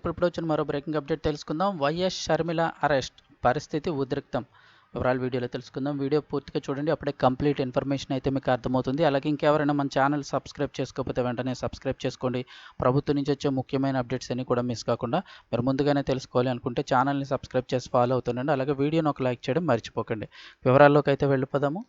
ఇప్పుడు వచ్చిన మరో బ్రేకింగ్ అప్డేట్ తెలుసుకుందాం. YS Sharmila arrest. పరిస్థితి ఉద్రిక్తం. వివరాలు వీడియోలో తెలుసుకుందాం. వీడియో పూర్తిగా చూడండి. అప్పుడే కంప్లీట్ ఇన్ఫర్మేషన్ అయితే మీకు అర్థమవుతుంది. అలాగే ఇంకెవరైనా మన ఛానల్ సబ్స్క్రైబ్ చేసుకోకపోతే వెంటనే సబ్స్క్రైబ్ చేసుకోండి. ప్రభుత్వం నుంచి వచ్చే ముఖ్యమైన అప్డేట్స్ అన్ని కూడా మిస్ కాకుండా మీరు ముందుగానే తెలుసుకోవాలి అనుకుంటే ఛానల్ని సబ్స్క్రైబ్ చేసి ఫాలో అవుతుండండి. అలాగే వీడియోని ఒక లైక్ చేయడం మర్చిపోకండి. వివరాల్లోకి అయితే వెళ్ళిపోదాము.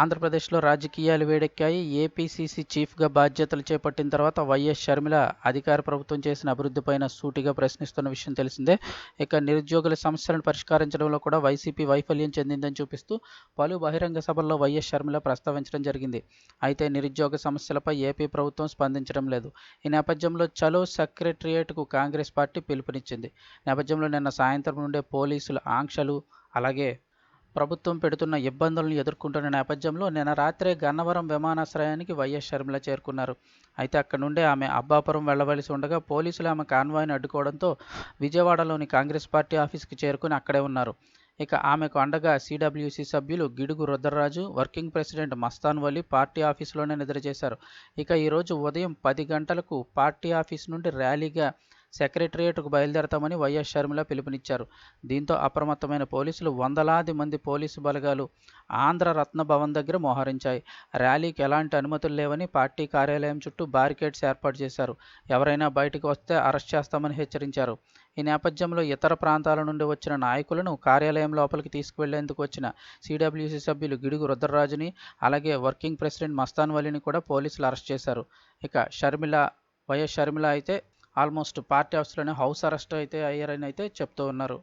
ఆంధ్రప్రదేశ్లో రాజకీయాలు వేడెక్కాయి. ఏపీసీసీ చీఫ్గా బాధ్యతలు చేపట్టిన తర్వాత వైఎస్ షర్మిల అధికార ప్రభుత్వం చేసిన అభివృద్ధిపైన సూటిగా ప్రశ్నిస్తున్న విషయం తెలిసిందే. ఇక నిరుద్యోగుల సమస్యలను పరిష్కరించడంలో కూడా వైసీపీ వైఫల్యం చెందిందని చూపిస్తూ పలు బహిరంగ సభల్లో వైఎస్ షర్మిల ప్రస్తావించడం జరిగింది. అయితే నిరుద్యోగ సమస్యలపై ఏపీ ప్రభుత్వం స్పందించడం లేదు. ఈ నేపథ్యంలో చలో సెక్రటరియేట్కు కాంగ్రెస్ పార్టీ పిలుపునిచ్చింది. నేపథ్యంలో నిన్న సాయంత్రం నుండే పోలీసుల ఆంక్షలు అలాగే ప్రభుత్వం పెడుతున్న ఇబ్బందులను ఎదుర్కొంటున్న నేపథ్యంలో నిన్న రాత్రే గన్నవరం విమానాశ్రయానికి వైఎస్ షర్మిల చేరుకున్నారు. అయితే అక్కడ నుండే ఆమె అబ్బాపురం వెళ్ళవలసి ఉండగా పోలీసులు ఆమె కాన్వాయ్ని అడ్డుకోవడంతో విజయవాడలోని కాంగ్రెస్ పార్టీ ఆఫీస్కి చేరుకుని అక్కడే ఉన్నారు. ఇక ఆమెకు అండగా సిడబ్ల్యూసీ సభ్యులు Gidugu Rudraraju working president Mastan Vali party ఆఫీసులోనే నిద్ర చేశారు ఇక ఈరోజు ఉదయం పది గంటలకు పార్టీ ఆఫీస్ నుండి ర్యాలీగా సెక్రటరియేట్కు బయలుదేరతామని వైఎస్ షర్మిల పిలుపునిచ్చారు. దీంతో అప్రమత్తమైన పోలీసులు వందలాది మంది పోలీసు బలగాలు ఆంధ్ర రత్న భవన్ దగ్గర మోహరించాయి. ర్యాలీకి ఎలాంటి అనుమతులు లేవని పార్టీ కార్యాలయం చుట్టూ బారికేడ్స్ ఏర్పాటు చేశారు. ఎవరైనా బయటకు వస్తే అరెస్ట్ చేస్తామని హెచ్చరించారు. ఈ నేపథ్యంలో ఇతర ప్రాంతాల నుండి వచ్చిన నాయకులను కార్యాలయం లోపలికి తీసుకువెళ్ళేందుకు వచ్చిన సిడబ్ల్యూసీ సభ్యులు గిడుగు రుద్రరాజుని అలాగే వర్కింగ్ ప్రెసిడెంట్ మస్తాన్ వలిని కూడా పోలీసులు అరెస్ట్ చేశారు. ఇక షర్మిల వైఎస్ షర్మిల అయితే ఆల్మోస్ట్ పార్టీ ఆఫీస్లోనే హౌస్ అరెస్ట్ అయితే అయ్యారని అయితే చెప్తూ ఉన్నారు.